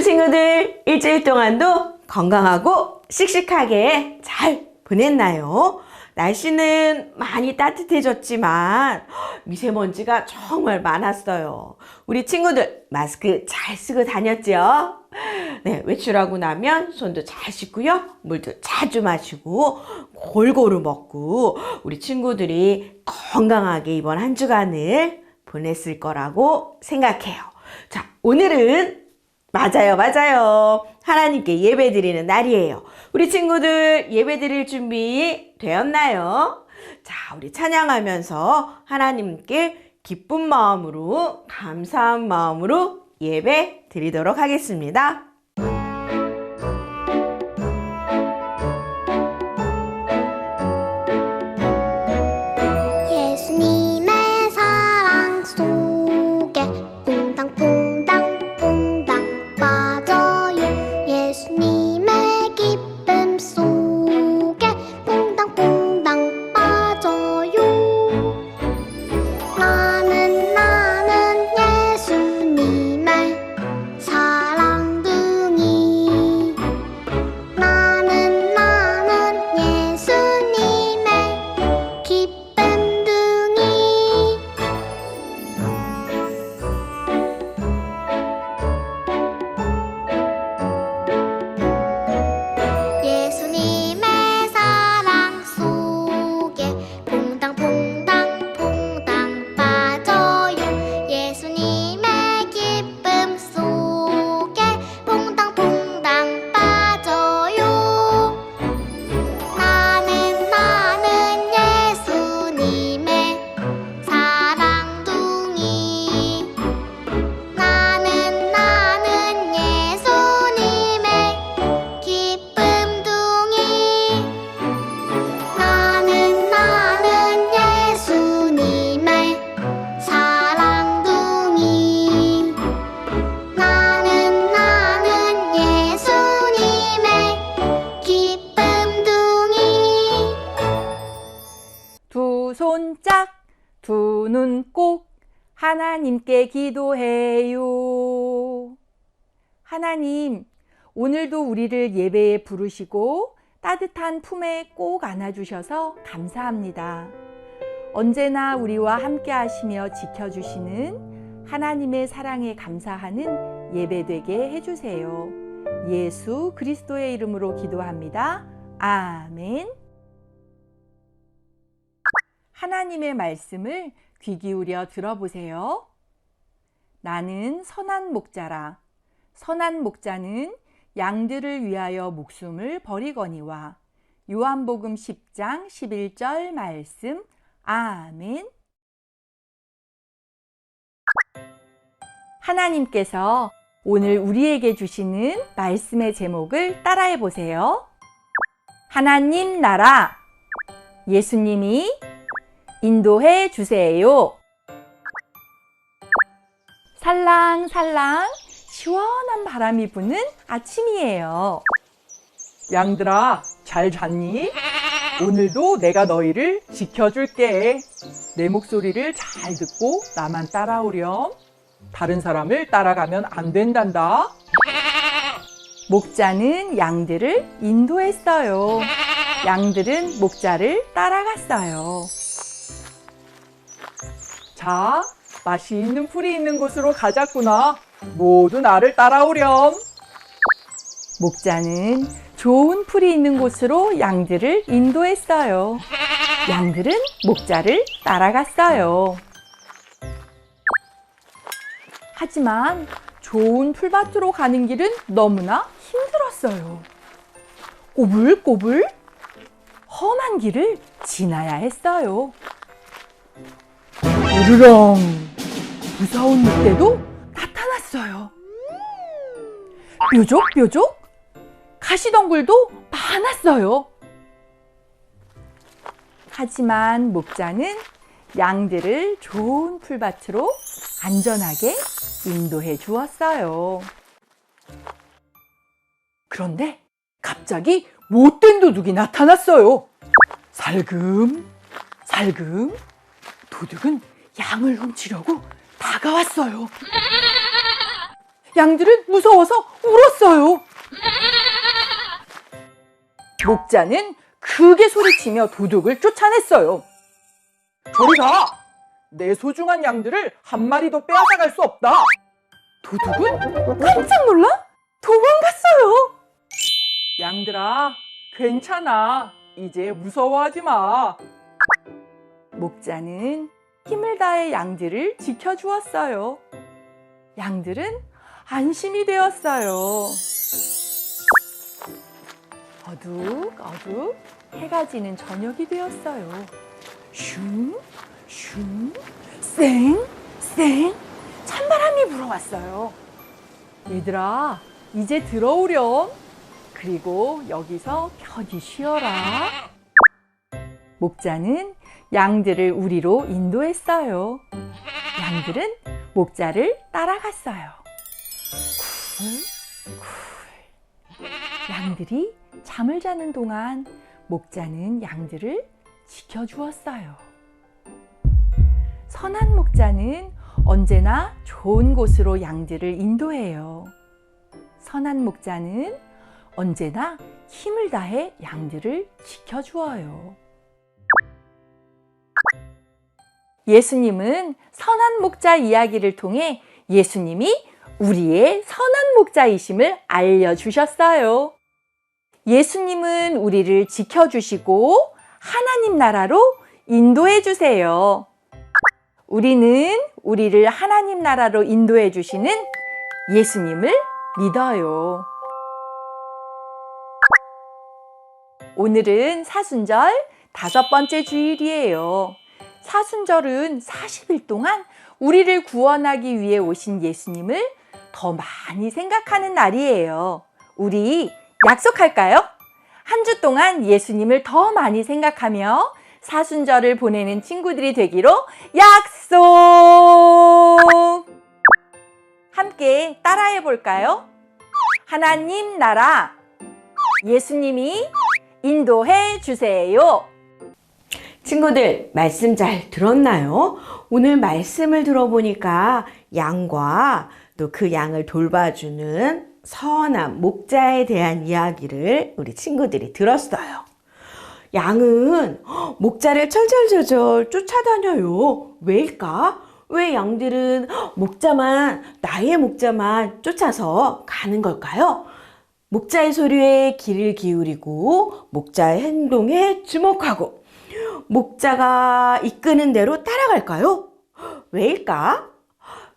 유치부 친구들 일주일 동안도 건강하고 씩씩하게 잘 보냈나요? 날씨는 많이 따뜻해졌지만 미세먼지가 정말 많았어요. 우리 친구들 마스크 잘 쓰고 다녔죠? 네, 외출하고 나면 손도 잘 씻고요. 물도 자주 마시고 골고루 먹고 우리 친구들이 건강하게 이번 한 주간을 보냈을 거라고 생각해요. 자, 오늘은 맞아요, 맞아요. 하나님께 예배 드리는 날이에요. 우리 친구들 예배 드릴 준비 되었나요? 자, 우리 찬양하면서 하나님께 기쁜 마음으로, 감사한 마음으로 예배 드리도록 하겠습니다. 기도해요. 하나님, 오늘도 우리를 예배에 부르시고 따뜻한 품에 꼭 안아주셔서 감사합니다. 언제나 우리와 함께 하시며 지켜주시는 하나님의 사랑에 감사하는 예배 되게 해주세요. 예수 그리스도의 이름으로 기도합니다. 아멘. 하나님의 말씀을 귀 기울여 들어보세요. 나는 선한 목자라. 선한 목자는 양들을 위하여 목숨을 버리거니와. 요한복음 10장 11절 말씀. 아멘. 하나님께서 오늘 우리에게 주시는 말씀의 제목을 따라해 보세요. 하나님 나라. 예수님이 인도해 주세요. 살랑살랑 시원한 바람이 부는 아침이에요. 양들아, 잘 잤니? 오늘도 내가 너희를 지켜줄게. 내 목소리를 잘 듣고 나만 따라오렴. 다른 사람을 따라가면 안 된단다. 목자는 양들을 인도했어요. 양들은 목자를 따라갔어요. 자, 맛있는 풀이 있는 곳으로 가자꾸나. 모두 나를 따라오렴. 목자는 좋은 풀이 있는 곳으로 양들을 인도했어요. 양들은 목자를 따라갔어요. 하지만 좋은 풀밭으로 가는 길은 너무나 힘들었어요. 꼬불꼬불 험한 길을 지나야 했어요. 으르렁 무서운 늑대도 나타났어요. 뾰족뾰족 가시덩굴도 많았어요. 하지만 목자는 양들을 좋은 풀밭으로 안전하게 인도해 주었어요. 그런데 갑자기 못된 도둑이 나타났어요. 살금, 살금. 도둑은 양을 훔치려고 다가왔어요. 양들은 무서워서 울었어요. 목자는 크게 소리치며 도둑을 쫓아냈어요. 저리 가! 내 소중한 양들을 한 마리도 빼앗아갈 수 없다. 도둑은 깜짝 놀라 도망갔어요. 양들아, 괜찮아. 이제 무서워하지 마. 목자는 힘을 다해 양들을 지켜주었어요. 양들은 안심이 되었어요. 어둑, 어둑, 해가 지는 저녁이 되었어요. 슝, 슝, 쌩, 쌩, 찬바람이 불어왔어요. 얘들아, 이제 들어오렴. 그리고 여기서 편히 쉬어라. 목자는 양들을 우리로 인도했어요. 양들은 목자를 따라갔어요. 쿨, 쿨. 양들이 잠을 자는 동안 목자는 양들을 지켜주었어요. 선한 목자는 언제나 좋은 곳으로 양들을 인도해요. 선한 목자는 언제나 힘을 다해 양들을 지켜주어요. 예수님은 선한 목자 이야기를 통해 예수님이 우리의 선한 목자이심을 알려주셨어요. 예수님은 우리를 지켜주시고 하나님 나라로 인도해 주세요. 우리는 우리를 하나님 나라로 인도해 주시는 예수님을 믿어요. 오늘은 사순절 다섯 번째 주일이에요. 사순절은 40일 동안 우리를 구원하기 위해 오신 예수님을 더 많이 생각하는 날이에요. 우리 약속할까요? 한 주 동안 예수님을 더 많이 생각하며 사순절을 보내는 친구들이 되기로 약속! 함께 따라해 볼까요? 하나님 나라, 예수님이 인도해 주세요. 친구들, 말씀 잘 들었나요? 오늘 말씀을 들어보니까 양과 또 그 양을 돌봐주는 선한 목자에 대한 이야기를 우리 친구들이 들었어요. 양은 목자를 철철철철 쫓아다녀요. 왜일까? 왜 양들은 목자만, 나의 목자만 쫓아서 가는 걸까요? 목자의 소리에 귀를 기울이고, 목자의 행동에 주목하고, 목자가 이끄는 대로 따라갈까요? 왜일까?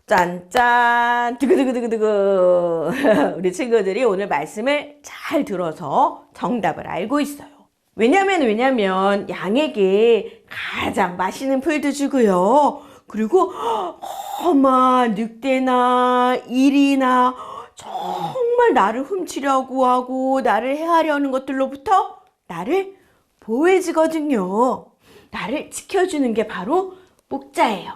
짠짠 두구두구두구두구 우리 친구들이 오늘 말씀을 잘 들어서 정답을 알고 있어요. 왜냐면 왜냐면 양에게 가장 맛있는 풀도 주고요. 그리고 험한 늑대나 일이나 정말 나를 훔치려고 하고 나를 해하려는 것들로부터 나를 보호해주거든요. 나를 지켜주는 게 바로 목자예요.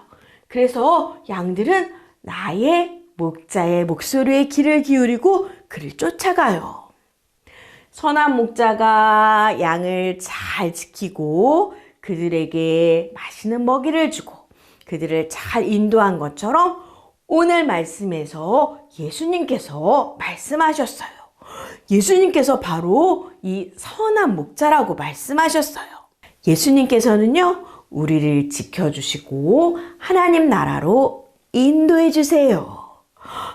그래서 양들은 나의 목자의 목소리에 귀를 기울이고 그를 쫓아가요. 선한 목자가 양을 잘 지키고 그들에게 맛있는 먹이를 주고 그들을 잘 인도한 것처럼 오늘 말씀에서 예수님께서 말씀하셨어요. 예수님께서 바로 이 선한 목자라고 말씀하셨어요. 예수님께서는요, 우리를 지켜주시고 하나님 나라로 인도해 주세요.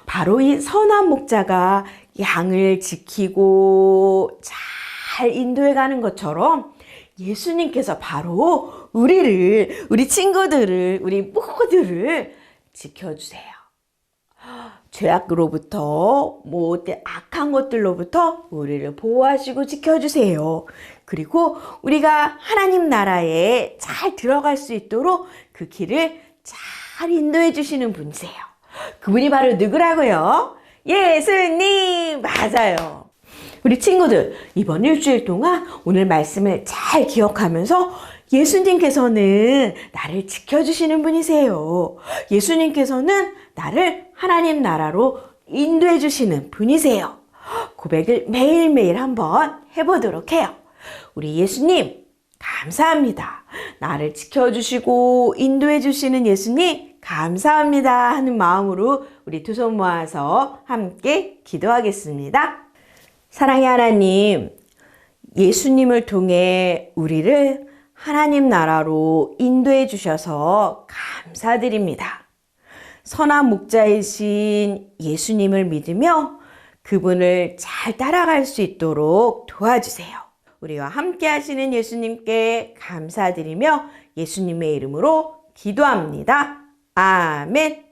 바로 이 선한 목자가 양을 지키고 잘 인도해 가는 것처럼 예수님께서 바로 우리를, 우리 친구들을, 우리 모두를 지켜주세요. 죄악으로부터 뭐 악한 것들로부터 우리를 보호하시고 지켜주세요. 그리고 우리가 하나님 나라에 잘 들어갈 수 있도록 그 길을 잘 인도해 주시는 분이세요. 그분이 바로 누구라고요? 예수님! 맞아요. 우리 친구들, 이번 일주일 동안 오늘 말씀을 잘 기억하면서 예수님께서는 나를 지켜주시는 분이세요. 예수님께서는 나를 하나님 나라로 인도해 주시는 분이세요. 고백을 매일매일 한번 해보도록 해요. 우리 예수님, 감사합니다. 나를 지켜주시고 인도해 주시는 예수님, 감사합니다 하는 마음으로 우리 두 손 모아서 함께 기도하겠습니다. 사랑의 하나님, 예수님을 통해 우리를 하나님 나라로 인도해 주셔서 감사드립니다. 선한 목자이신 예수님을 믿으며 그분을 잘 따라갈 수 있도록 도와주세요. 우리와 함께 하시는 예수님께 감사드리며 예수님의 이름으로 기도합니다. 아멘.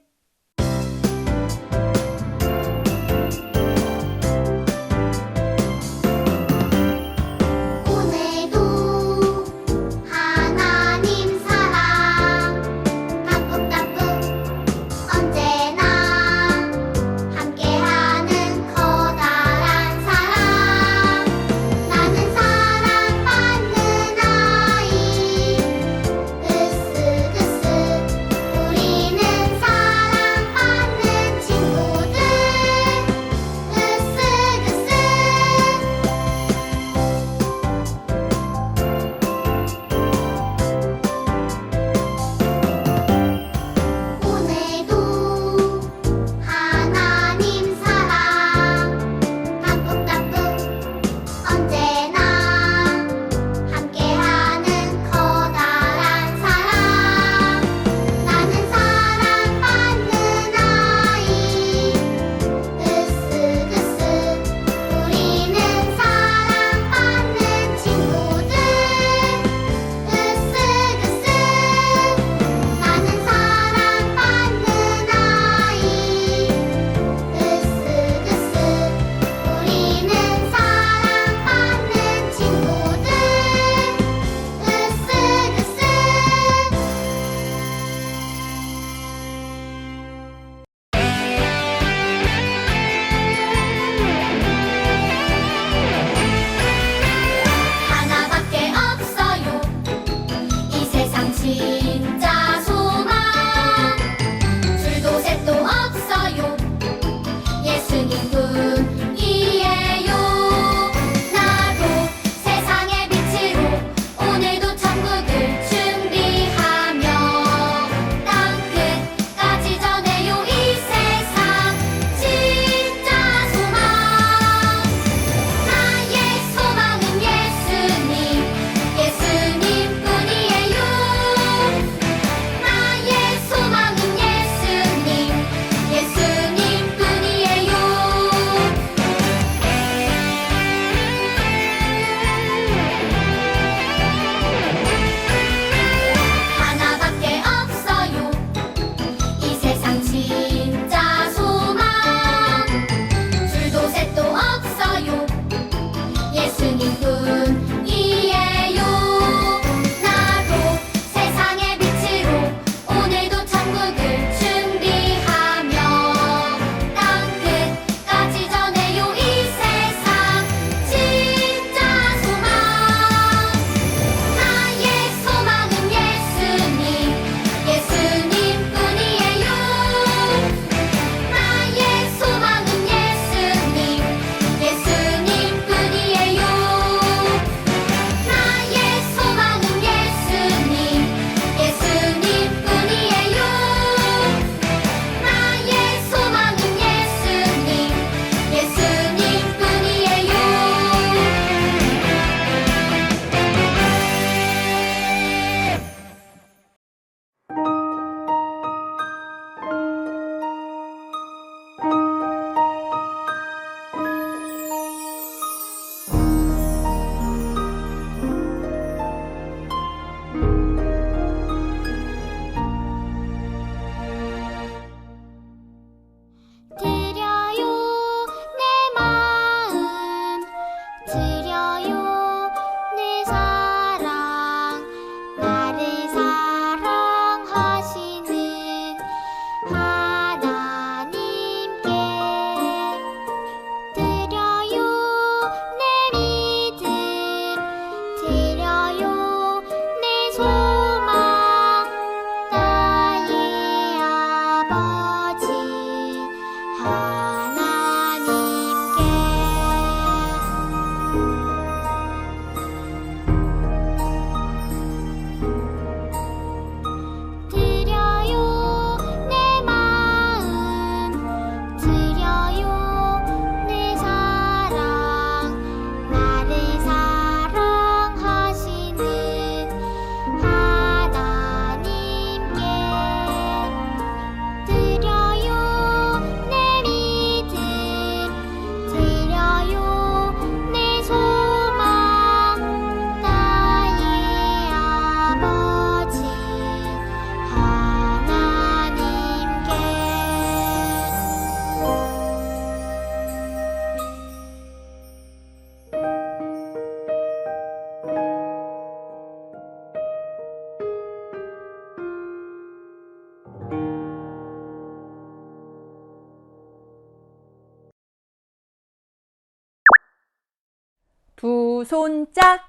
손 짝,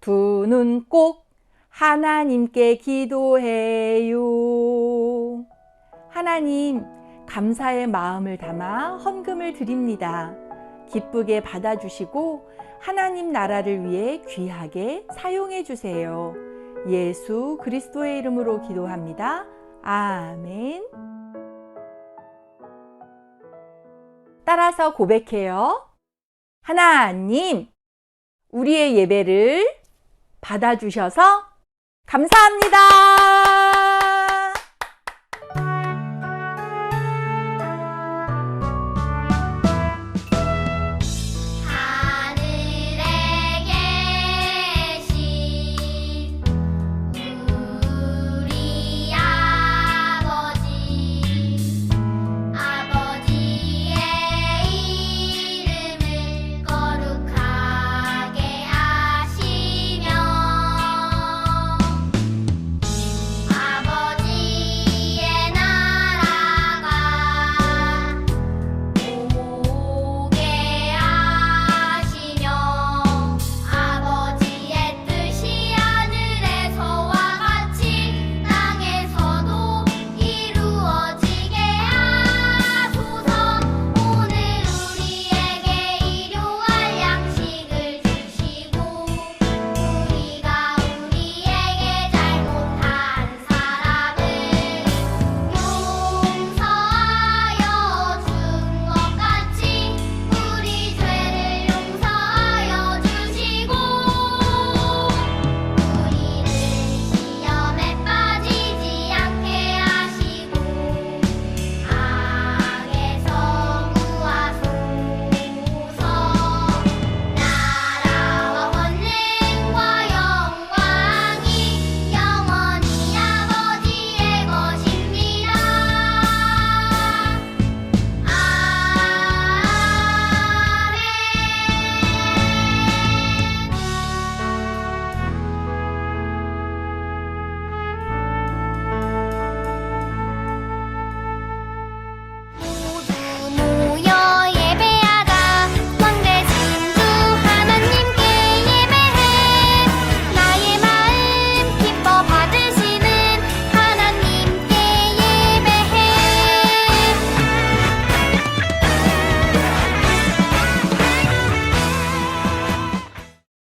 두 눈 꼭 하나님께 기도해요. 하나님, 감사의 마음을 담아 헌금을 드립니다. 기쁘게 받아주시고 하나님 나라를 위해 귀하게 사용해 주세요. 예수 그리스도의 이름으로 기도합니다. 아멘. 따라서 고백해요. 하나님, 우리의 예배를 받아주셔서 감사합니다.